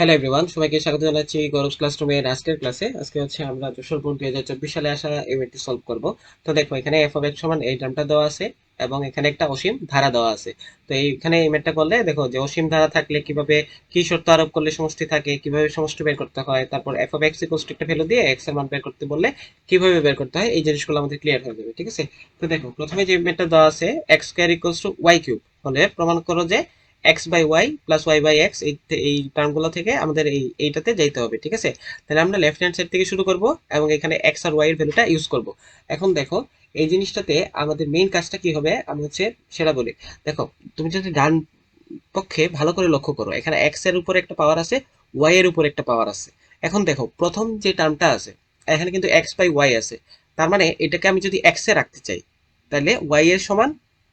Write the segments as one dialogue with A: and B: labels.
A: Hello everyone সবাইকে স্বাগত জানাচ্ছি গৌরব ক্লাসরুমের আজকের ক্লাসে আজকে হচ্ছে আমরা যশোর বোর্ড দুই হাজার চব্বিশ সালে আসা ইউনিটটি সলভ করব। তো দেখো, এখানে এফ অফ এক্স সমান এই টার্মটা দেওয়া আছে এবং এখানে একটা অসীম ধারা দেওয়া আছে। তো এইখানে এই ম্যাটটা করলে দেখো যে অসীম ধারা থাকলে কীভাবে, কি শর্ত আরোপ করলে সমষ্টি থাকে, কীভাবে সমষ্টি বের করতে হয়, তারপর এফ অফ এক্স ইকুয়ালস একটা ভ্যালু দিয়ে এক্সের মান বের করতে বললে কীভাবে বের করতে হয়, এই জিনিসগুলো আমাদের ক্লিয়ার হয়ে যাবে, ঠিক আছে? তো দেখো, প্রথমে যে ম্যাটটা দেওয়া আছে x square equals to y cube হলে প্রমাণ করো যে x by y plus y by x এই এই টার্মগুলো থেকে আমাদের এই এইটাতে যাইতে হবে, ঠিক আছে? তাহলে আমরা লেফট হ্যান্ড সাইড থেকে শুরু করব এবং এখানে এক্স আর ওয়াই এর ভ্যালুটা ইউজ করব। এখন দেখো, এই জিনিসটাতে আমাদের মেইন কাজটা কি হবে? আমি হচ্ছে সেটা বলি। দেখো, তুমি যদি ডান পক্ষে ভালো করে লক্ষ্য করো, এখানে এক্সের উপরে একটা পাওয়ার আছে ওয়াই এর উপরে একটা পাওয়ার আছে। এখন দেখো, প্রথম যে টার্মটা আছে, এখানে কিন্তু এক্স বাই ওয়াই আছে। তার মানে এটাকে আমি যদি এক্স এ রাখতে চাই, তাহলে ওয়াই এর সমান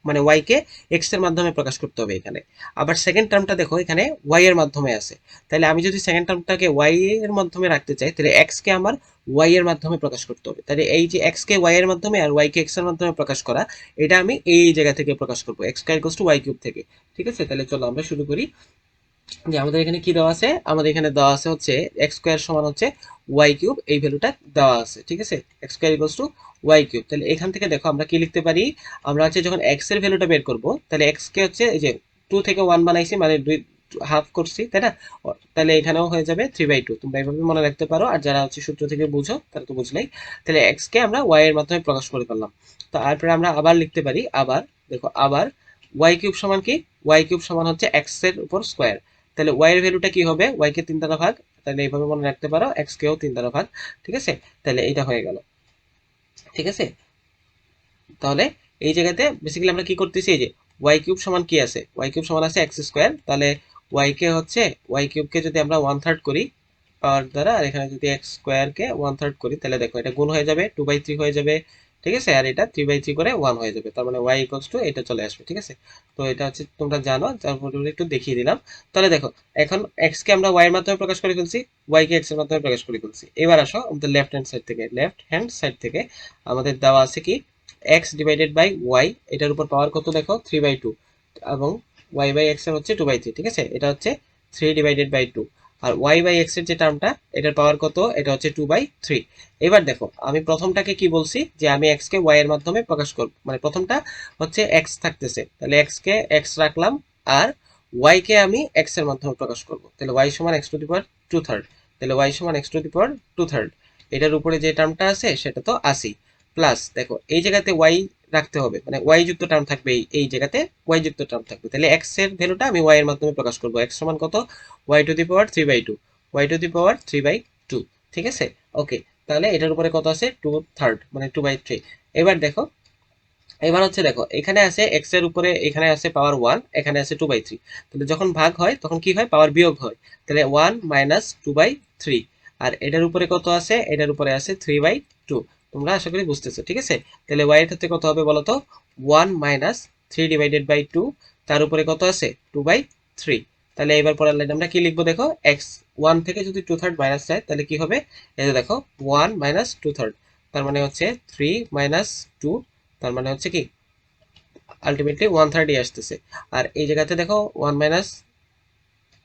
A: মানে ওয়াই কে এক্সের মাধ্যমে প্রকাশ করতে হবে এখানে। আবার সেকেন্ড টার্মটা দেখো, এখানে ওয়াই এর মাধ্যমে আছে। তাহলে আমি যদি সেকেন্ড টার্মটাকে ওয়াই এর মাধ্যমে রাখতে চাই, তাহলে এক্স কে আমার ওয়াই এর মাধ্যমে প্রকাশ করতে হবে। তাহলে এই যে এক্স কে ওয়াই এর মাধ্যমে আর ওয়াই কে এক্সের মাধ্যমে প্রকাশ করা, এটা আমি এই জায়গা থেকে প্রকাশ করব। X square to y cube থেকে। ঠিক আছে? তাহলে চলো আমরা শুরু করি। যে আমাদের এখানে কি দেওয়া আছে? আমাদের এখানে দেওয়া আছে হচ্ছে এক্স স্কোয়ার সমান হচ্ছে ওয়াই কিউব এই ভ্যালুটা দেওয়া আছে, ঠিক আছে? X square equals to y cube তাহলে এখান থেকে দেখো আমরা কি লিখতে পারি? আমরা হচ্ছে যখন এক্সের ভ্যালুটা বের করব, তাহলে এক্স কে হচ্ছে এই যে টু থেকে ওয়ান বানাইছি মানে দুই হাফ করছি, তাই না? তাহলে এখানেও হয়ে যাবে থ্রি বাই টু তোমরা এইভাবে মনে রাখতে পারো। আর যারা হচ্ছে সূত্র থেকে বুঝো, তারা তো বুঝলেই। তাহলে এক্স কে আমরা ওয়াই এর মাধ্যমে প্রকাশ করে ফেললাম। তো তারপরে আমরা আবার লিখতে পারি, আবার, দেখো, আবার ওয়াই কিউব সমান কি? ওয়াই কিউব সমান হচ্ছে এক্সের উপর স্কোয়ার তাহলে ওয়াই এর ভ্যালুটা কি হবে? ওয়াই কে তিন দ্বারা ভাগ, তাহলে এইভাবে মনে রাখতে পারো এক্স কেও তিন দ্বারা ভাগ, ঠিক আছে? তাহলে এইটা হয়ে গেল, ঠিক আছে? তাহলে এই জায়গাতে বেসিক্যালি আমরা কি করতেছি, এই যে ওয়াই কিউব সমান কি আছে? ওয়াই কিউব সমান আছে এক্স স্কোয়ার তাহলে ওয়াই কে হচ্ছে ওয়াই কিউবকে যদি আমরা ওয়ান থার্ড করি, পাওয়ার দ্বারা, আর এখানে যদি এক্স স্কোয়ারকে ওয়ান থার্ড করি, তাহলে দেখো এটা গুণ হয়ে যাবে টু বাই থ্রি হয়ে যাবে ঠিক আছে? আর এটা থ্রি বাই থ্রি করে ওয়ান হয়ে যাবে। তার মানে ওয়াই ইকলস টু এটা চলে আসবে, ঠিক আছে? তো এটা হচ্ছে তোমরা জানো তারপর একটু দেখিয়ে দিলাম। তাহলে দেখো, এখন এক্স কে আমরা ওয়াই এর মাধ্যমে প্রকাশ করে ফেলছি এক্সের মাধ্যমে প্রকাশ করে ফেলছি। এবার আসো আমাদের লেফট হ্যান্ড সাইড থেকে লেফট হ্যান্ড সাইড থেকে আমাদের দেওয়া আছে কি? এক্স ডিভাইডেড বাই ওয়াই এটার উপর পাওয়ার কত দেখো? থ্রি বাই টু এবং ওয়াই বাই এক্সের হচ্ছে টু বাই থ্রি ঠিক আছে? এটা হচ্ছে থ্রি ডিভাইডেড বাই টু আর ওয়াই বাই এক্সের যে টার্মটা এটার পাওয়ার কত? এটা হচ্ছে টু বাই থ্রি এবার দেখো, আমি প্রথমটাকে কি বলছি? যে আমি এক্স কে ওয়াই এর মাধ্যমে প্রকাশ করব। মানে প্রথমটা হচ্ছে এক্স থাকতেছে। তাহলে এক্স কে এক্স রাখলাম আর ওয়াই কে আমি এক্সের মাধ্যমে প্রকাশ করব। তাহলে ওয়াই সমান x to the power two third তাহলে ওয়াই সমান x to the power two third এটার উপরে যে টার্মটা আছে, সেটা তো আসি প্লাস দেখো, এই জায়গাতে ওয়াই রাখতে হবে। মানে ওয়াই যুক্ত টার্ম থাকবে এই জায়গাতে ওয়াই যুক্ত টার্ম থাকবে। তাহলে এক্সের ভ্যালুটা আমি ওয়াই এর মাধ্যমে প্রকাশ করব। এক্স সমান কত? Y to the power three by two y to the power three by two ঠিক আছে? ওকে তাহলে এটার উপরে কত আছে? টু থার্ড মানে টু বাই থ্রি এবার দেখো, এবার হচ্ছে দেখো, এখানে আছে এক্সের উপরে এখানে আছে পাওয়ার ওয়ান এখানে আছে টু বাই থ্রি তাহলে যখন ভাগ হয়, তখন কি হয়? পাওয়ার বিয়োগ হয়। তাহলে one minus two by three আর এটার উপরে কত আছে? এটার উপরে আছে থ্রি বাই টু তোমরা আশা করি বুঝতেছো, ঠিক আছে? তাহলে ওয়াই এর ক্ষেত্রে কত হবে বলো তো one minus three divided by two তার উপরে কত আছে? টু বাই থ্রি তাহলে এবার পরের লাইন আমরা কি লিখব দেখো? এক্স ওয়ান থেকে যদি টু থার্ড মাইনাস যায়, তাহলে কি হবে? যে দেখো ওয়ান মাইনাস টু থার্ড তার মানে হচ্ছে থ্রি মাইনাস টু তার মানে হচ্ছে কি? আলটিমেটলি ওয়ান থার্ডই আসতেছে। আর এই জায়গাতে দেখো one minus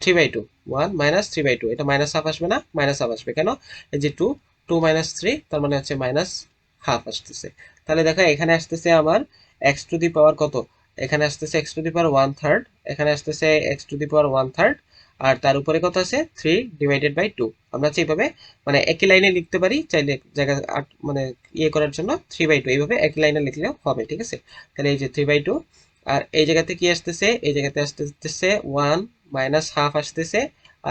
A: three by two one minus three by two এটা মাইনাস হাফ আসবে না? মাইনাস হাফ আসবে। কেন? এই যে টু টু মাইনাস থ্রি তার মানে হচ্ছে মাইনাস হাফ আসতেছে। তাহলে দেখো, এখানে আসতেছে আমার এক্স টু দি পাওয়ার কত? এখানে আসতেছে x to the power one third এখানে আসতেছে x to the power one third আর তার উপরে কত আছে? থ্রি ডিভাইডেড বাই টু আমরা হচ্ছে এইভাবে মানে একই লাইনে লিখতে পারি, চাইলে জায়গা আট মানে ইয়ে করার জন্য থ্রি বাই টু এইভাবে একই লাইনে লিখলেও হবে, ঠিক আছে? তাহলে এই যে থ্রি বাই টু আর এই জায়গাতে কি আসতেছে? এই জায়গাতে আসতেছে ওয়ান মাইনাস হাফ আসতেছে,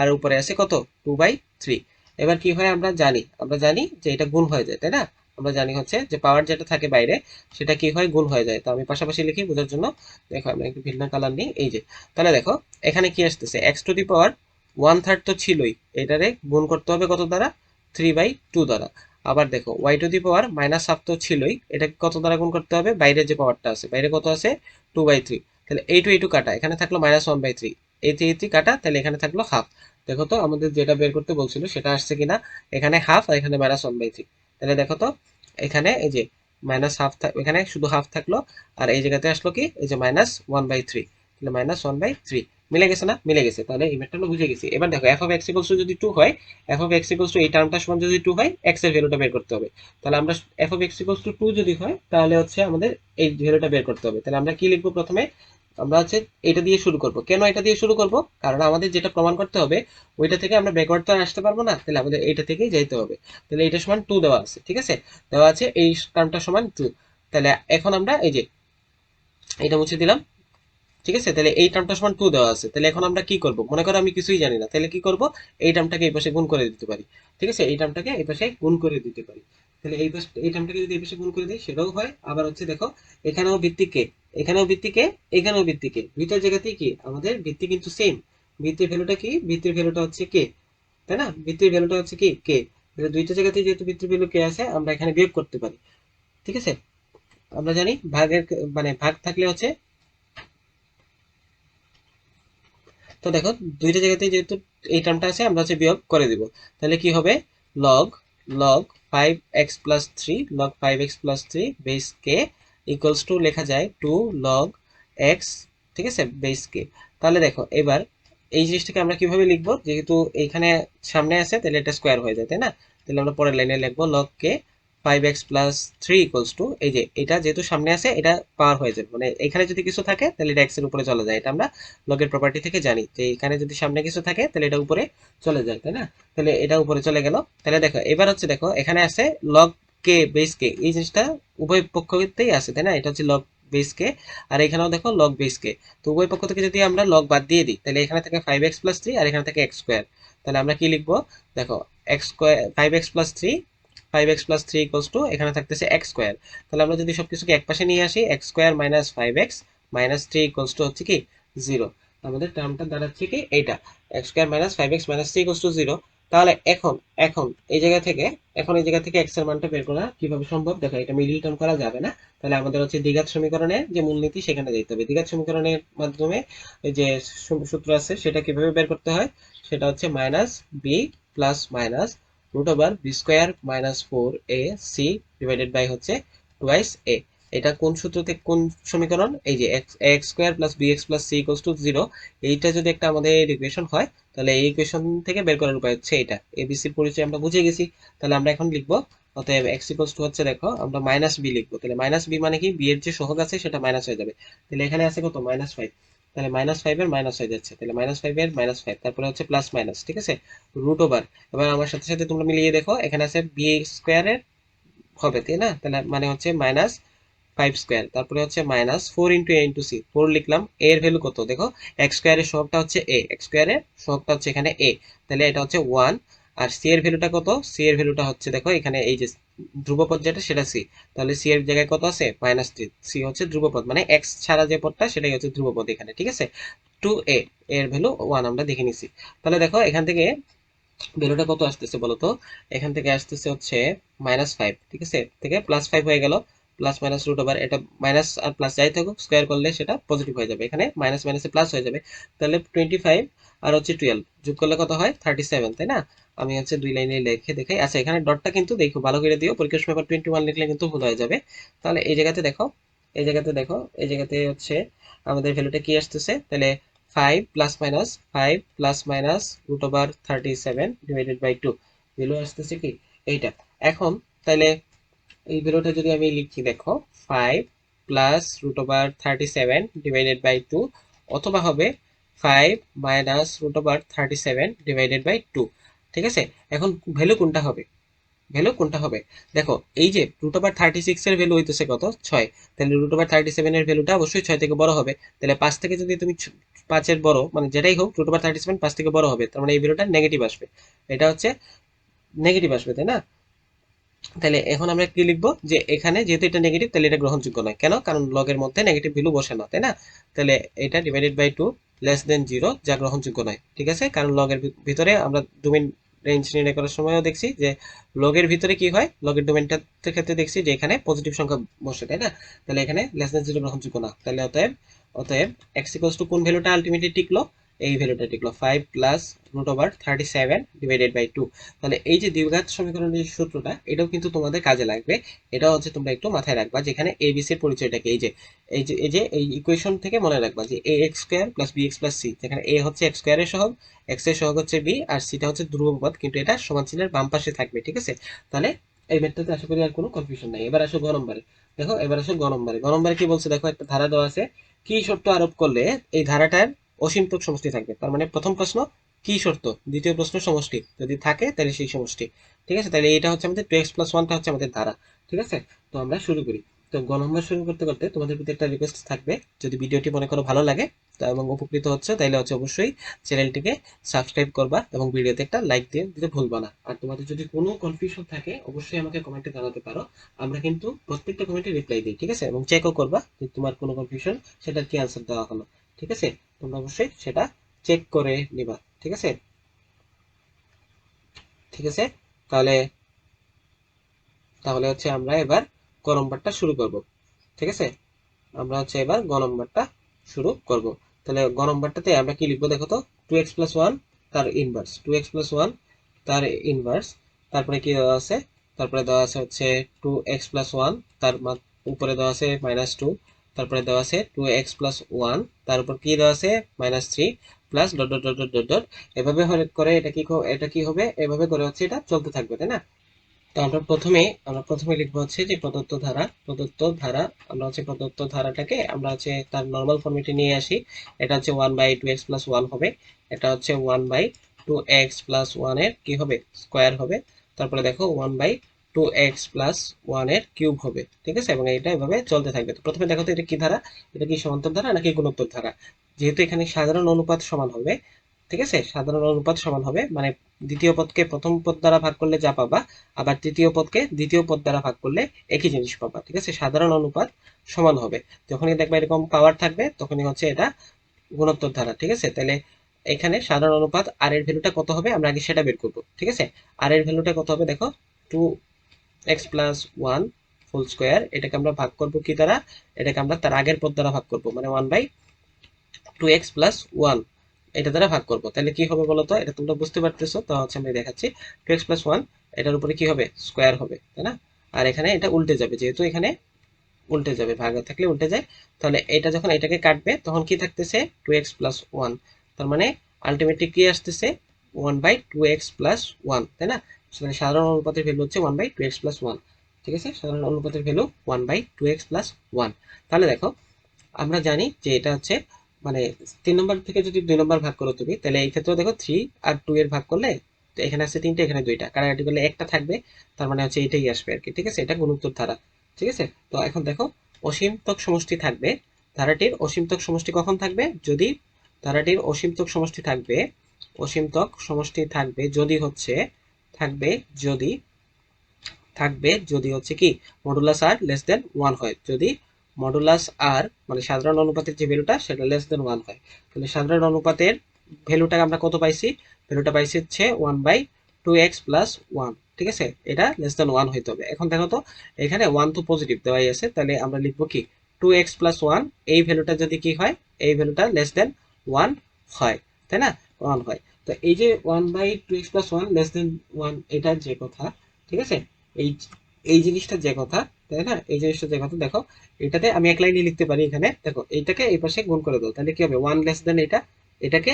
A: আর উপরে আছে কত? টু বাই থ্রি এবার কি হয় আমরা জানি আমরা জানি যে এটা গুণ হয়ে যায়, তাই না? আমরা জানি হচ্ছে যে পাওয়ার যেটা থাকে বাইরে, সেটা কি হয়? গুণ হয়ে যায়। তো আমি পাশাপাশি লিখি বোঝার জন্য। দেখো আমি একটু ভিন্ন কালার নিই। এই যে, তাহলে দেখো, এখানে কি আসতেছে? X to the power one third তো ছিলই। এটারে গুণ করতে হবে কত দ্বারা? থ্রি বাই টু দ্বারা। আবার দেখো y to the power minus half তো ছিলই। এটা কত দ্বারা গুণ করতে হবে? বাইরে যে পাওয়ারটা আছে। বাইরে কত আছে? টু বাই থ্রি তাহলে এই টু এই টু কাটা। এখানে থাকল মাইনাস ওয়ান বাই থ্রি এই থ্রি কাটা। তাহলে এখানে থাকল হাফ দেখো তো, আমাদের যেটা বের করতে বলছিল সেটা আসছে কিনা? এখানে হাফ আর এখানে মাইনাস ওয়ান বাই থ্রি তাহলে দেখো তো, এখানে এই যে মাইনাস হাফ এখানে শুধু হাফ থাকল, আর এই জায়গাতে আসলো কি? এই যে মাইনাস ওয়ান বাই থ্রি তাহলে মাইনাস ওয়ান বাই থ্রি মিলে গেছে না? মিলে গেছে। তাহলে এই ম্যাথটা আমরা বুঝে গেছি। এবার দেখো f of x equals to যদি টু হয় f of x equals to এই টার্মটা সমান যদি টু হয় এক্সের ভ্যালুটা বের করতে হবে। তাহলে আমরা f of x equals to two যদি হয়, তাহলে হচ্ছে আমাদের এই ভ্যালুটা বের করতে হবে। তাহলে আমরা কি লিখব প্রথমে? আমরা হচ্ছে এটা দিয়ে শুরু করব। কেন এটা দিয়ে শুরু করব? কারণ আমাদের যেটা প্রমাণ করতে হবে, ওইটা থেকে আমরা ব্যাকওয়ার্ড তো আর আসতে পারব না, তাহলে আমাদের এইটা থেকেই যাইতে হবে। তাহলে এটা সমান টু দেওয়া আছে, ঠিক আছে? দেওয়া আছে এই টার্মটা সমান টু তাহলে এখন আমরা এই যে এটা মুছে দিলাম, ঠিক আছে? তাহলে এই টার্মটা সমান টু দেওয়া আছে। তাহলে এখন আমরা কি করব? মনে করো আমি কিছুই জানি না। তাহলে কি করব? এই টার্মটাকে এই পাশে গুণ করে দিতে পারি, ঠিক আছে? এই টার্মটাকে এই পাশে গুণ করে দিতে পারি। তাহলে এই পাশে এই টার্মটাকে যদি এই পাশে গুণ করে দিই সেটাও হয়। আবার হচ্ছে দেখো, এখানেও ভিত্তি কে? এখানেও ভিত্তি কে? এখানেও ভিত্তি কে? দুইটা জায়গাতেই কি? আমাদের ভিত্তি কিন্তু সেম ভিত্তির ভ্যালুটা কি? ভিত্তির ভ্যালুটা হচ্ছে কে? তাই না? ভিত্তির ভ্যালুটা হচ্ছে কি? কে? তাহলে দুইটা জায়গাতেই যেহেতু ভিত্তির ভ্যালু কে আছে, আমরা এখানে বিয়োগ করতে পারি। ঠিক আছে? আমরা জানি ভাগের মানে ভাগ থাকলে হচ্ছে তো দেখো, দুইটা জায়গাতে যেহেতু এই টার্মটা আছে, আমরা হচ্ছে বিয়োগ করে দিব। তাহলে কি হবে? Log log five X plus three log five X plus three base K equals to লেখা যায় টু লগ এক্স ঠিক আছে? বেস কে তাহলে দেখো, এবার এই জিনিসটাকে আমরা কীভাবে লিখব? যেহেতু এইখানে সামনে আছে, তাহলে এটা স্কোয়ার হয়ে যায়, তাই না? তাহলে আমরা পরের লাইনে লিখব log K five X plus three equals to এই যে এটা যেহেতু সামনে আছে, এটা পাওয়ার হয়ে যাবে। মানে এখানে যদি কিছু থাকে, তাহলে এটা এক্সের উপরে চলে যায়। এটা আমরা লগের প্রপার্টি থেকে জানি। যে এখানে যদি সামনে কিছু থাকে, তাহলে এটা উপরে চলে যায়, তাই না? তাহলে এটা উপরে চলে গেল। তাহলে দেখো, এবার হচ্ছে দেখো, এখানে আছে লগ কে বেস কে এই জিনিসটা উভয় পক্ষতেই আছে, তাই না? এটা হচ্ছে লগ বেস কে আর এখানেও দেখো লগ বেস কে তো উভয় পক্ষ থেকে যদি আমরা লগ বাদ দিয়ে দিই, তাহলে এখানে থাকে ফাইভ এক্স প্লাস থ্রি আর এখানে থাকে এক্স স্কোয়ার তাহলে আমরা কি লিখব? দেখো X square five X plus three five X plus three equals to এখানে থাকতেছে এক্স স্কোয়ার তাহলে আমরা যদি সবকিছুকে এক পাশে নিয়ে আসি X square minus five X minus three equals to হচ্ছে কি জিরো আমাদের টার্মটা দাঁড়াচ্ছে কি এইটা X square minus five X minus three equals to zero তাহলে এখন এখন এই জায়গা থেকে, এখন এই জায়গা থেকে এক্সের মানটা বের করা কীভাবে সম্ভব? দেখো, এটা মিডিল টার্ম করা যাবে না। তাহলে আমাদের হচ্ছে দ্বিঘাত সমীকরণের যে মূলনীতি সেখানে যেতে হবে। দ্বিঘাত সমীকরণের মাধ্যমে যে সূত্র আছে, সেটা কীভাবে বের করতে হয়? সেটা হচ্ছে minus B plus minus root over B square minus four A C divided by হচ্ছে টুয়াইস এ এটা কোন সূত্র থেকে কোন সমীকরণ? এই যে X square plus B X plus C equals to zero এইটা যদি একটা আমাদের ইকুয়েশন হয়, তাহলে এই ইকুয়েশন থেকে বের করার উপায় হচ্ছে এটা। এবিসির পরিচয় আমরা বুঝে গেছি, তাহলে আমরা এখন লিখব, অতএব এক্স ইকোয়ালস টু হচ্ছে দেখো, আমরা মাইনাস বি লিখব। তাহলে মাইনাস বি মানে কি? বি এর যে সহগ আছে, সেটা মাইনাস হয়ে যাবে। তাহলে এখানে আছে কত? মাইনাস ফাইভ তাহলে মাইনাস ফাইভ এর মাইনাস হয়ে যাচ্ছে। তাহলে মাইনাস ফাইভ এর মাইনাস ফাইভ তারপরে হচ্ছে প্লাস মাইনাস ঠিক আছে? রুট ওভার এবার আমার সাথে সাথে তোমরা মিলিয়ে দেখো, এখানে আছে বি স্কোয়ারের হবে, তাই না? তাহলে মানে হচ্ছে মাইনাস ফাইভ স্কোয়ার তারপরে হচ্ছে minus four into A into C four লিখলাম এ এর ভ্যালু কত? দেখো এক্স স্কোয়ারের সহগটা হচ্ছে এ এক্স স্কোয়ারের সহগটা হচ্ছে এখানে এ তাহলে এটা হচ্ছে ওয়ান আর সি এর ভ্যালুটা কত? সি এর ভ্যালুটা হচ্ছে, দেখো, এখানে এই যে ধ্রুবপদ যেটা, সেটা সি তাহলে সি এর জায়গায় কত আছে? মাইনাস থ্রি সি হচ্ছে ধ্রুবপদ মানে এক্স ছাড়া যে পদটা, সেটাই হচ্ছে ধ্রুবপদ এখানে, ঠিক আছে? টু এ এর ভ্যালু ওয়ান আমরা দেখে নিছি। তাহলে দেখো, এখান থেকে ভ্যালুটা কত আসতেছে বলতো? এখান থেকে আসতেছে হচ্ছে মাইনাস ফাইভ ঠিক আছে? থেকে প্লাস ফাইভ হয়ে গেল প্লাস মাইনাস রুট ওভার এটা মাইনাস আর প্লাস যাই থাকুক স্কোয়ার করলে সেটা পজিটিভ হয়ে যাবে। এখানে মাইনাস মাইনাসে প্লাস হয়ে যাবে। তাহলে টোয়েন্টি ফাইভ আর হচ্ছে টুয়েলভ যোগ করলে কত হয়? থার্টি সেভেন তাই না? আমি হচ্ছে দুই লাইনে লিখে দেখাই। আচ্ছা এখানে ডটটা কিন্তু দেখো, ভালো করে দিও পরীক্ষার সময় টোয়েন্টি ওয়ান লিখলে কিন্তু ভুল হয়ে যাবে। তাহলে এই জায়গাতে দেখো, এই জায়গাতে দেখো, এই জায়গাতে হচ্ছে আমাদের ভ্যালুটা কি আসতেছে? তাহলে five plus minus five plus minus root over thirty seven divided by two value আসতেছে কি? এইটা। এখন তাহলে এই ভ্যালুটা যদি আমি লিখি, দেখো five plus root over thirty seven divided by two অথবা হবে five minus root over thirty seven divided by two ঠিক আছে? এখন ভ্যালু কোনটা হবে? ভ্যালু কোনটা হবে? দেখো, এই যে রুট ওভার থার্টি সিক্সের ভ্যালু হইতেছে কত? ছয়। তাহলে রুট ওভার থার্টি সেভেনের ভ্যালুটা অবশ্যই ছয় থেকে বড় হবে। তাহলে পাঁচ থেকে যদি তুমি পাঁচের বড় মানে যেটাই হোক রুট ওভার থার্টি সেভেন পাঁচ থেকে বড় হবে, তার মানে এই ভ্যালুটা নেগেটিভ আসবে। এটা হচ্ছে নেগেটিভ আসবে, তাই না? তাহলে এখন আমরা কি লিখব? যে এখানে যেহেতু এটা নেগেটিভ তাহলে এটা গ্রহণযোগ্য নয়। কেন? কারণ লগের মধ্যে নেগেটিভ ভ্যালু বসে না, তাই না? তাহলে এটা divided by two less than zero যা গ্রহণযোগ্য নয়। ঠিক আছে? কারণ লগের ভিতরে আমরা ডোমেন রেঞ্জ নির্ণয় করার সময়ও দেখছি যে লগের ভিতরে কি হয়? লগের ডোমেনটার ক্ষেত্রে দেখছি যে এখানে পজিটিভ সংখ্যা বসে, তাই না? তাহলে এখানে লেস দেন জিরো গ্রহণযোগ্য না তাহলে অতএব অতএব এক্স ইকুয়ালস টু কোন ভ্যালুটা আলটিমেটলি টিকলো? এই ভ্যালুটা লিখলো five plus root over thirty seven divided by two তাহলে এই যে দ্বিঘাত সমীকরণের সূত্রটা, এটাও কিন্তু তোমাদের কাজে লাগবে। এটা হচ্ছে তোমরা একটু মাথায় রাখবা, যেখানে এবিসির পরিচয়টাকে এই যে এই যে এই যে, এই ইকুয়েশন থেকে মনে রাখবা যে A X square plus B X plus C যেখানে এ হচ্ছে এক্স স্কোয়ারের সহগ এক্সের সহগ হচ্ছে বি আর সিটা হচ্ছে ধ্রুবপদ কিন্তু এটা সমান চিহ্নের বাম পাশে থাকবে, ঠিক আছে? তাহলে এই ম্যাথটাতে আশা করি আর কোনো কনফিউশন নাই। এবার আসো গ নম্বরে। দেখো, এবার আসো গ নম্বরে। গ নম্বরে কি বলছে? দেখো একটা ধারা দেওয়া আছে। কি শর্ত আরোপ করলে এই ধারাটার অসীমতক সমষ্টি থাকবে। তার মানে প্রথম প্রশ্ন, কি শর্ত? দ্বিতীয় প্রশ্ন, সমষ্টি। যদি থাকে, তাহলে সেই সমষ্টি। ঠিক আছে? তাহলে এটা হচ্ছে আমাদের টু এক্স প্লাস ওয়ানটা হচ্ছে আমাদের ধারা। ঠিক আছে? তো আমরা শুরু করি। তো গ নম্বর শুরু করতে করতে তোমাদের প্রতি একটা রিকোয়েস্ট থাকবে। যদি ভিডিওটি মনে করো ভালো লাগে এবং উপকৃত হচ্ছে, তাহলে হচ্ছে অবশ্যই চ্যানেলটিকে সাবস্ক্রাইব করবা এবং ভিডিওতে একটা লাইক দিয়ে দিতে ভুলবা না। আর তোমাদের যদি কোনো কনফিউশন থাকে, অবশ্যই আমাকে কমেন্টে জানাতে পারো। আমরা কিন্তু প্রত্যেকটা কমেন্টে রিপ্লাই দিই, ঠিক আছে? এবং চেকও করবা যে তোমার কোনো কনফিউশন সেটার কি আনসার দেওয়া হলো। ঠিক আছে? তোমরা অবশ্যই সেটা চেক করে নিবা, ঠিক আছে? ঠিক আছে? তাহলে তাহলে হচ্ছে আমরা এবার ক নম্বরটা শুরু করব, ঠিক আছে? আমরা হচ্ছে এবার গ নম্বরটা শুরু করব। তাহলে গ নম্বরটাতে আমরা কি লিখব দেখো তো? টু এক্স প্লাস ওয়ান তার inverse two X plus one তার ইনভার্স তারপরে কি দেওয়া আছে? তারপরে দেওয়া আছে হচ্ছে টু এক্স প্লাস ওয়ান তার উপরে দেওয়া আছে মাইনাস টু তারপরে দেওয়া আছে টু এক্স প্লাস ওয়ান তার উপর কি দেওয়া আছে? Minus three plus dot dot dot dot dot এভাবে করে এটা কি এটা কি হবে? এভাবে করে হচ্ছে এটা চলতে থাকবে, তাই না? তো আমরা প্রথমে আমরা প্রথমে লিখব হচ্ছে যে প্রদত্ত ধারা প্রদত্ত ধারা, আমরা হচ্ছে প্রদত্ত ধারাটাকে আমরা হচ্ছে তার নর্মাল ফর্মেটে নিয়ে আসি। এটা হচ্ছে one by two X plus one হবে। এটা হচ্ছে one by two X plus ওয়ানের কি হবে? স্কোয়ার হবে। তারপরে দেখো one by two X plus ওয়ানের কিউব হবে, ঠিক আছে? এবং এটা এভাবে চলতে থাকবে। তো প্রথমে দেখো তো এটা কি ধারা? এটা কি সমান্তর ধারা নাকি গুণোত্তর ধারা? যেহেতু এখানে সাধারণ অনুপাত সমান হবে, ঠিক আছে? সাধারণ অনুপাত সমান হবে মানে দ্বিতীয় পদকে প্রথম পদ দ্বারা ভাগ করলে যা পাবা, আবার তৃতীয় পদকে দ্বিতীয় পদ দ্বারা ভাগ করলে একই জিনিস পাবা, ঠিক আছে? সাধারণ অনুপাত সমান হবে। যখনই দেখবা এরকম পাওয়ার থাকবে, তখনই হচ্ছে এটা গুণোত্তর ধারা, ঠিক আছে? তাহলে এখানে সাধারণ অনুপাত আর এর ভ্যালুটা কত হবে? আমরা আগে সেটা বের করব, ঠিক আছে? আর এর ভ্যালুটা কত হবে? দেখো two X plus one full square এটাকে আমরা ভাগ করব কি দ্বারা? এটাকে আমরা তার আগের পদ দ্বারা ভাগ করব মানে one by two X plus one এটা দ্বারা ভাগ করব। তাহলে কি হবে বলতো? এটা তোমরা বুঝতে পারতেছো, তো হচ্ছে আমি দেখাচ্ছি। টু এক্স প্লাস ওয়ান এটার উপরে কি হবে? স্কোয়ার হবে, তাই না? আর এখানে এটা উল্টে যাবে, যেহেতু এখানে উল্টে যাবে, ভাগ থাকলে উল্টে যায়। তাহলে এটা যখন এটাকে কাটবে, তখন কি থাকতেছে? টু এক্স প্লাস ওয়ান তার মানে আলটিমেটলি কি আসতেছে? One by two X plus one তাই না? সাধারণ অনুপাতের ভ্যালু হচ্ছে one by two X plus one ঠিক আছে? সাধারণ অনুপাতের value one by two X plus one তাহলে দেখো, আমরা জানি যে এটা হচ্ছে মানে তিন নম্বর থেকে যদি দুই নম্বর ভাগ করো তুমি, তাহলে এই ক্ষেত্রে দেখো থ্রি আর টু এর ভাগ করলে তো এখানে আছে তিনটে, এখানে দুইটা। কাটাকাটি করলে একটা থাকবে, তার মানে হচ্ছে এটাই আসবে আর কি ঠিক আছে? এটা গুণোত্তর ধারা, ঠিক আছে? তো এখন দেখো অসীমতক সমষ্টি থাকবে, ধারাটির অসীমতক সমষ্টি কখন থাকবে? যদি ধারাটির অসীমতক সমষ্টি থাকবে অসীমতক সমষ্টি থাকবে যদি হচ্ছে থাকবে যদি থাকবে যদি হচ্ছে কি modulus R less than one হয়। যদি মডুলাস আর মানে সাধারণ অনুপাতের যে ভ্যালুটা সেটা লেস দেন ওয়ান হয়। তাহলে সাধারণ অনুপাতের ভ্যালুটা আমরা কত পাইছি? ভ্যালুটা পাইছি হচ্ছে one by two X plus one ঠিক আছে? এটা লেস দেন ওয়ান হইতে হবে। এখন দেখো তো, এখানে ওয়ান তো পজিটিভ দেওয়াই আছে। তাহলে আমরা লিখব কি? টু এক্স প্লাস ওয়ান এই ভ্যালুটা যদি কি হয়? এই ভ্যালুটা লেস দেন ওয়ান হয়, তাই না? ওয়ান হয়। তো এই যে one by two X plus one less than one এটা যে কথা, ঠিক আছে? এই এই জিনিসটা যে কথা, তাই না? এই জিনিসটা যে কথা, দেখো, এটাতে আমি এক লাইনে লিখতে পারি এখানে। দেখো, এইটাকে এই পাশে গুণ করে দাও, তাহলে কি হবে? ওয়ান লেস দেন এটা, এটাকে,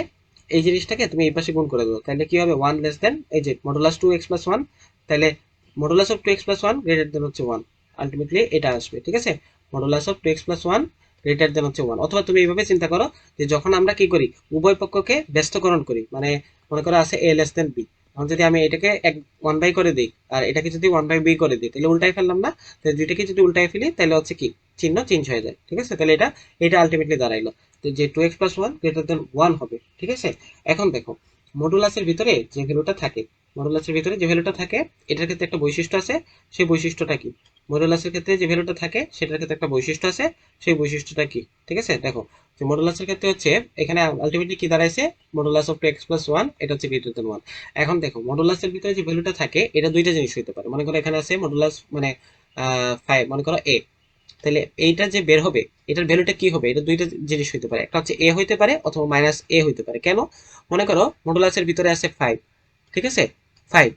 A: এই জিনিসটাকে তুমি এই পাশে গুণ করে দাও, তাহলে কি হবে? ওয়ান লেস দেন এই যে modulus two X plus one তাহলে modulus of two X plus one greater than হচ্ছে ওয়ান আলটিমেটলি এটা আসবে, ঠিক আছে? Modulus of two X plus one greater than হচ্ছে ওয়ান অথবা তুমি এইভাবে চিন্তা করো যে যখন আমরা কি করি? উভয় পক্ষকে ব্যস্তকরণ করি। মানে মনে করো আছে এ লেস দেন বি এখন যদি আমি এটাকে এক ওয়ান বাই করে দিই, আর এটাকে যদি ওয়ান বাই বি করে দিই, তাহলে উল্টাই ফেললাম না? তাহলে দুইটাকে যদি উল্টাই ফেলি, তাহলে হচ্ছে কি? চিহ্ন চেঞ্জ হয়ে যায়। ঠিক আছে? তাহলে এটা এটা আলটিমেটলি দাঁড়াইলো। তো যে two X plus one greater than one হবে। ঠিক আছে? এখন দেখো মডুলাসের ভিতরে যে ভ্যালুটা থাকে মডুলাসের ভিতরে যে ভ্যালুটা থাকে, এটার ক্ষেত্রে একটা বৈশিষ্ট্য আছে, সেই বৈশিষ্ট্যটা কি? মডুলাসের ক্ষেত্রে যে ভ্যালুটা থাকে, সেটার ক্ষেত্রে একটা বৈশিষ্ট্য আছে, সেই বৈশিষ্ট্যটা কি? ঠিক আছে? দেখো, যে মডুলাসের ক্ষেত্রে হচ্ছে, এখানে আলটিমেটলি কি দাঁড়াইছে? Modulus of two X plus one এটা হচ্ছে গ্রেটার দেন ওয়ান এখন দেখো, মডুলাসের ভিতরে যে ভ্যালুটা থাকে, এটা দুইটা জিনিস হইতে পারে। মনে করো এখানে আছে মডুলাস মানে ফাইভ মনে করো এ তাহলে এইটা যে বের হবে, এটার ভ্যালুটা কি হবে? এটা দুইটা জিনিস হইতে পারে। একটা হচ্ছে এ হইতে পারে, অথবা মাইনাস এ হইতে পারে। কেন? মনে করো মডুলাসের ভিতরে আছে ফাইভ ঠিক আছে? ফাইভ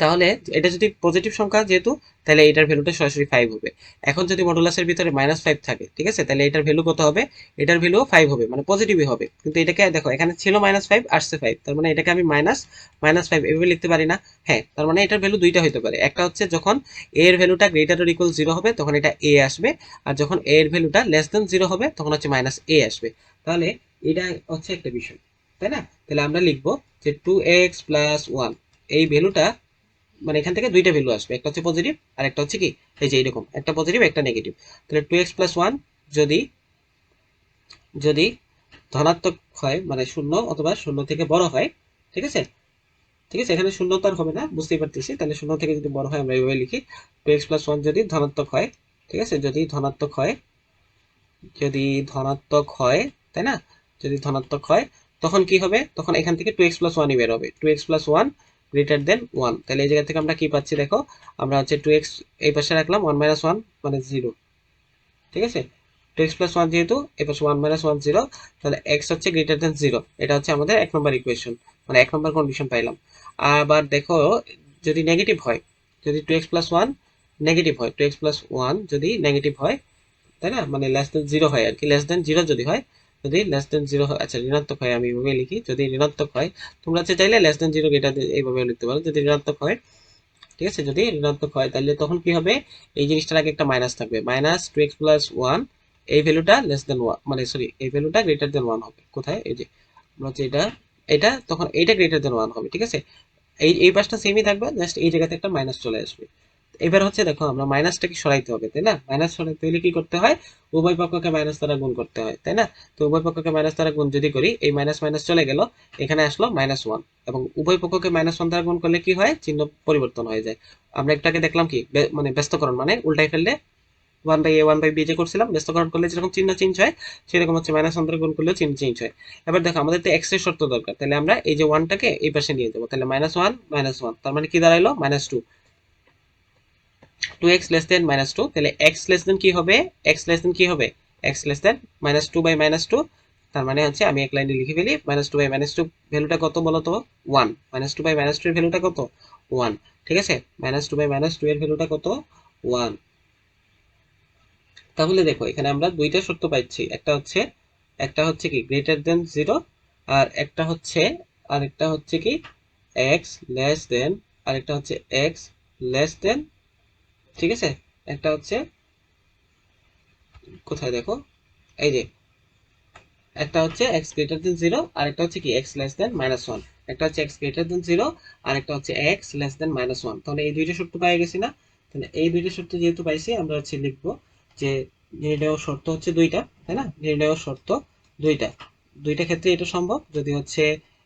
A: তাহলে এটা যদি পজিটিভ সংখ্যা যেহেতু, তাহলে এটার ভ্যালুটা সরাসরি ফাইভ হবে। এখন যদি মডুলাসের ভিতরে মাইনাস ফাইভ থাকে, ঠিক আছে? তাহলে এটার ভ্যালু কত হবে? এটার ভ্যালু ফাইভ হবে মানে পজিটিভই হবে। কিন্তু এটাকে, দেখো, এখানে ছিল মাইনাস ফাইভ আসছে ফাইভ তার মানে এটাকে আমি মাইনাস মাইনাস ফাইভ এভাবে লিখতে পারি না। হ্যাঁ তার মানে এটার ভ্যালু দুইটা হতে পারে। একটা হচ্ছে যখন এ এর ভ্যালুটা গ্রেটার অর ইকুয়াল জিরো হবে, তখন এটা এ আসবে। আর যখন এ এর ভ্যালুটা লেস দেন জিরো হবে, তখন হচ্ছে মাইনাস এ আসবে। তাহলে এটা হচ্ছে একটা বিষয়। তাই না? তাহলে আমরা লিখব যে টু এক্স প্লাস ওয়ান এই ভ্যালুটা মানে এখান থেকে দুইটা ভ্যালু আসবে, একটা হচ্ছে পজিটিভ আর একটা হচ্ছে কি? এই যে এইরকম, একটা পজিটিভ একটা নেগেটিভ তাহলে টু এক্স প্লাস ওয়ান যদি যদি ধনাত্মক হয় মানে শূন্য অথবা শূন্য থেকে বড় হয়, ঠিক আছে? ঠিক আছে, এখানে শূন্য তো আর হবে না, বুঝতেই পারতেছি। তাহলে শূন্য থেকে যদি বড় হয়, আমরা এইভাবে লিখি টু এক্স প্লাস ওয়ান যদি ধনাত্মক হয়, ঠিক আছে? যদি ধনাত্মক হয়, যদি ধনাত্মক হয়, তাই না? যদি ধনাত্মক হয় তখন কি হবে? তখন এখান থেকে টু এক্স প্লাস ওয়ানই বের হবে। Two X plus one greater than one তাহলে এই জায়গা থেকে আমরা কি পাচ্ছি দেখো? আমরা হচ্ছে টু এক্স এই পাশে রাখলাম ওয়ান মাইনাস ওয়ান মানে জিরো ঠিক আছে? টু এক্স প্লাস ওয়ান যেহেতু, এই পাশে ওয়ান মাইনাস ওয়ান জিরো তাহলে এক্স হচ্ছে গ্রেটার দেন জিরো এটা হচ্ছে আমাদের এক নম্বর ইকুয়েশন মানে এক নম্বর কন্ডিশন পাইলাম। আবার দেখো, যদি নেগেটিভ হয়, যদি two X plus one negative হয় টু এক্স প্লাস ওয়ান যদি নেগেটিভ হয়, তাই না? মানে লেস দেন জিরো হয় আর কি। লেস দেন জিরো যদি হয় যদি লেস দেন জিরো হয় আচ্ছা ঋণাত্মক হয়, আমি এইভাবে লিখি, যদি ঋণাত্মক হয়, তোমরা চাইলে লেস দেন জিরো এটা এইভাবে লিখতে পারো, যদি ঋণাত্মক হয়, ঠিক আছে, যদি ঋণাত্মক হয়, তাহলে তখন কি হবে, এই জিনিসটার আগে একটা মাইনাস থাকবে minus two X plus one এই ভ্যালুটা লেস দেন ওয়ান মানে সরি এই ভ্যালুটা গ্রেটার দেন ওয়ান হবে, কোথায়, এই যে, আমরা হচ্ছে এটা এটা তখন এইটা গ্রেটার দেন ওয়ান হবে, ঠিক আছে, এই এই পাশটা সেমই থাকবে জাস্ট এই জায়গাতে একটা মাইনাস চলে আসবে এবার হচ্ছে দেখো, আমরা মাইনাসটাকে সরাইতে হবে, তাই না? মাইনাস সরাইতে হলে কি করতে হয়? উভয় পক্ষকে মাইনাস দ্বারা গুণ করতে হয়, তাই না? তো উভয় পক্ষকে মাইনাস দ্বারা গুণ যদি করি, এই মাইনাস মাইনাস চলে গেল, এখানে আসলো মাইনাস ওয়ান। এবং উভয় পক্ষকে মাইনাস ওয়ান দ্বারা গুণ করলে কি হয়? চিহ্ন পরিবর্তন হয়ে যায়। আমরা একটাকে দেখলাম কি? মানে ব্যস্তকরণ মানে উল্টাই ফেললে one by A one by B যে করছিলাম, ব্যস্তকরণ করলে যেরকম চিহ্ন চেঞ্জ হয়, সেরকম হচ্ছে মাইনাস দ্বারা গুণ করলেও চিহ্ন চেঞ্জ হয়। এবার দেখো, আমাদের তো এক্সের শর্ত দরকার, তাহলে আমরা এই যে ওয়ানটাকে এই পাশে নিয়ে যাব, তাহলে মাইনাস ওয়ান মাইনাস ওয়ান, তার মানে কি দাঁড়াইলো? Minus two two X less than minus two তাহলে এক্স লেস দেন কি হবে? এক্স লেস দেন কি হবে? X less than minus two by minus two তার মানে হচ্ছে আমি এক লাইনে লিখে ফেলি minus two by minus two ভ্যালুটা কত বলো তো? One minus two by minus two এর ভ্যালুটা কত? ওয়ান ঠিক আছে? Minus two by minus two এর ভ্যালুটা কত? ওয়ান তাহলে দেখো, এখানে আমরা দুইটা শর্ত পাচ্ছি একটা হচ্ছে একটা হচ্ছে কি গ্রেটার দেন জিরো আর একটা হচ্ছে, আর একটা হচ্ছে কি এক্স লেস দেন আর একটা হচ্ছে এক্স লেস দেন ঠিক আছে? একটা হচ্ছে, কোথায় দেখো? এই যে, একটা হচ্ছে এক্স গ্রেটার দেন জিরো আর একটা হচ্ছে কি X less than minus one একটা হচ্ছে এক্স গ্রেটার দেন জিরো আর একটা হচ্ছে X less than minus one তাহলে এই দুইটা শর্ত পাই গেছি না? তাহলে এই দুইটা শর্ত যেহেতু পাইছি, আমরা হচ্ছে লিখব যে নির্ণয় শর্ত হচ্ছে দুইটা, তাই না? নির্ণয় শর্ত দুইটা। দুইটা ক্ষেত্রে এটা সম্ভব, যদি হচ্ছে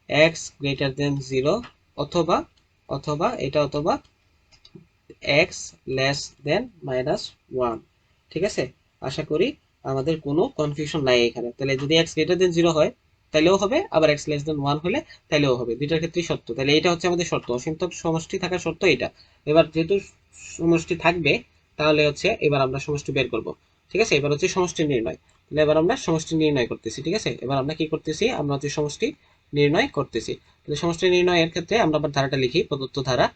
A: এক্স গ্রেটার দেন জিরো অথবা অথবা এটা অথবা X less than minus one ঠিক আছে? আশা করি আমাদের কোনো কনফিউশন নাই এখানে। তাহলে যদি এক্স গ্রেটার দেন জিরো হয়, তাহলেও হবে। আবার এক্স লেস দেন ওয়ান হলে তাহলেও হবে। দুইটার ক্ষেত্রেই সত্য। তাহলে এটা হচ্ছে আমাদের শর্ত। অসীমতক সমষ্টি থাকার শর্ত এটা এবার যেহেতু সমষ্টি থাকবে, তাহলে হচ্ছে এবার আমরা সমষ্টি বের করব। ঠিক আছে? এবার হচ্ছে সমষ্টি নির্ণয়। তাহলে এবার আমরা সমষ্টি নির্ণয় করতেছি। ঠিক আছে? এবার আমরা কি করতেছি? আমরা হচ্ছে সমষ্টি নির্ণয় করতেছি। তাহলে সমষ্টি নির্ণয়ের ক্ষেত্রে আমরা আবার ধারাটা লিখি। প্রদত্ত ধারা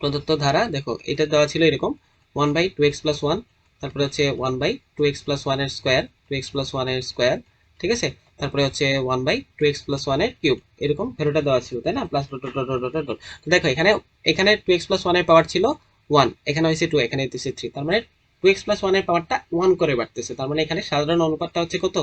A: প্রদত্ত ধারা দেখো, এটা দেওয়া ছিল এরকম one by two X plus one তারপরে হচ্ছে one by two X plus ওয়ানের স্কোয়ার টু এক্স প্লাস ওয়ানের স্কোয়ার ঠিক আছে? তারপরে হচ্ছে one by two X plus ওয়ানের কিউব এরকম ভ্যালুটা দেওয়া ছিল, তাই না? প্লাস দেখো, এখানে এখানে টু এক্স প্লাস ওয়ানের পাওয়ার ছিল ওয়ান এখানে হয়েছে টু এখানে হইতেছে থ্রি তার মানে টু এক্স প্লাস ওয়ানের পাওয়ারটা ওয়ান করে বাড়তেছে, তার মানে এখানে সাধারণ অনুপাতটা হচ্ছে কত?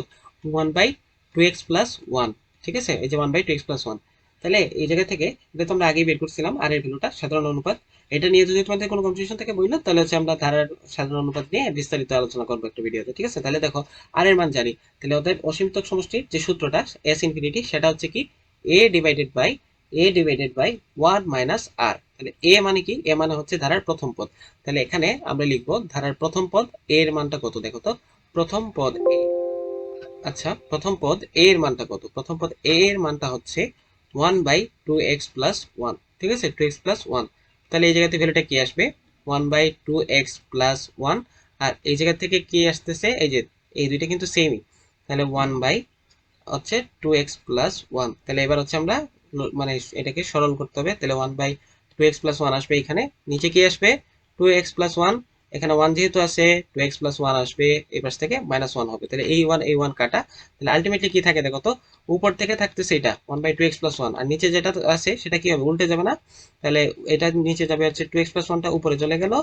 A: One by two X plus one ঠিক আছে? এই যে one by two X plus one তাহলে এই জায়গা থেকে এটা তো আমরা আগেই বের করছিলাম আর এর ভ্যালুটা সাধারণ অনুপাত। এটা নিয়ে যদি তোমাদের কোনো কনফিউশন থাকে বলল তাহলে হচ্ছে আমরা ধারার সাধারণ অনুপাত নিয়ে বিস্তারিত আলোচনা করব একটা ভিডিওতে ঠিক আছে? তাহলে দেখো আর এর মান জানি। তাহলে ওদের অসীমতক সমষ্টির যে সূত্রটা এস ইনফিনিটি সেটা হচ্ছে কি? A divided by A divided by one minus R তাহলে এ মানে কি? এ মানে হচ্ছে ধারার প্রথম পদ। তাহলে এখানে আমরা লিখব ধারার প্রথম পদ এ এর মানটা কত দেখো তো? প্রথম পদ এ আচ্ছা প্রথম পদ এ এর মানটা কত? প্রথম পদ এ এর মানটা হচ্ছে one by two X plus one ঠিক আছে? টু এক্স প্লাস ওয়ান তাহলে এই জায়গাতে ভ্যালুটা কি আসবে? One by two X plus one আর এই জায়গা থেকে কি আসতেছে? এই যে, এই দুইটা কিন্তু সেমই তাহলে ওয়ান বাই হচ্ছে টু এক্স প্লাস ওয়ান তাহলে এবার হচ্ছে আমরা মানে এটাকে সরল করতে হবে। তাহলে one by two X plus one আসবে এখানে। নিচে কি আসবে? টু এক্স প্লাস ওয়ান এখানে ওয়ান যেহেতু আছে টু এক্স প্লাস ওয়ান আসবে, এই পাশ থেকে মাইনাস ওয়ান হবে। তাহলে এই ওয়ান এই ওয়ান কাটা। তাহলে আলটিমেটলি কি থাকে দেখো তো? উপর থেকে থাকতেছে এটা one by two X plus one আর নিচে যেটা আছে, সেটা কি হবে? উল্টে যাবে না? তাহলে এটা নিচে যাবে হচ্ছে টু এক্স প্লাস ওয়ানটা উপরে চলে গেল।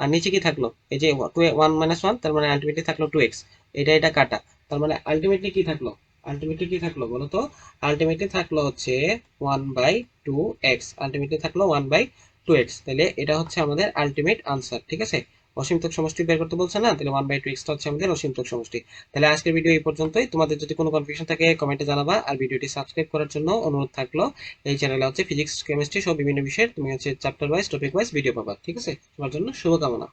A: আর নিচে কি থাকল? এই যে টু ওয়ান মাইনাস ওয়ান তার মানে আলটিমেটলি থাকল টু এক্স এটা এটা কাটা। তার মানে আলটিমেটলি কি থাকল? আলটিমেটলি কি থাকল বলো তো? আলটিমেটলি থাকল হচ্ছে one by two X ultimately থাকল ওয়ান বাই টু এক্স তাহলে এটা হচ্ছে আমাদের আলটিমেট আনসার ঠিক আছে? অসীমতক সমষ্টি বের করতে বলছে না? তাহলে ওয়ান বাই টু এক্সটা হচ্ছে আমাদের অসীমতক সমষ্টি। তাহলে আজকের ভিডিও এই পর্যন্তই। তোমাদের যদি কোনো কনফিউশন থাকে কমেন্টে জানাবা। আর ভিডিওটি সাবস্ক্রাইব করার জন্য অনুরোধ থাকল, এই চ্যানেলে হচ্ছে ফিজিক্স কেমিস্ট্রি সব বিভিন্ন বিষয়ের, তুমি হচ্ছে chapter wise topic wise video পাবা। ঠিক আছে? তোমার জন্য শুভকামনা।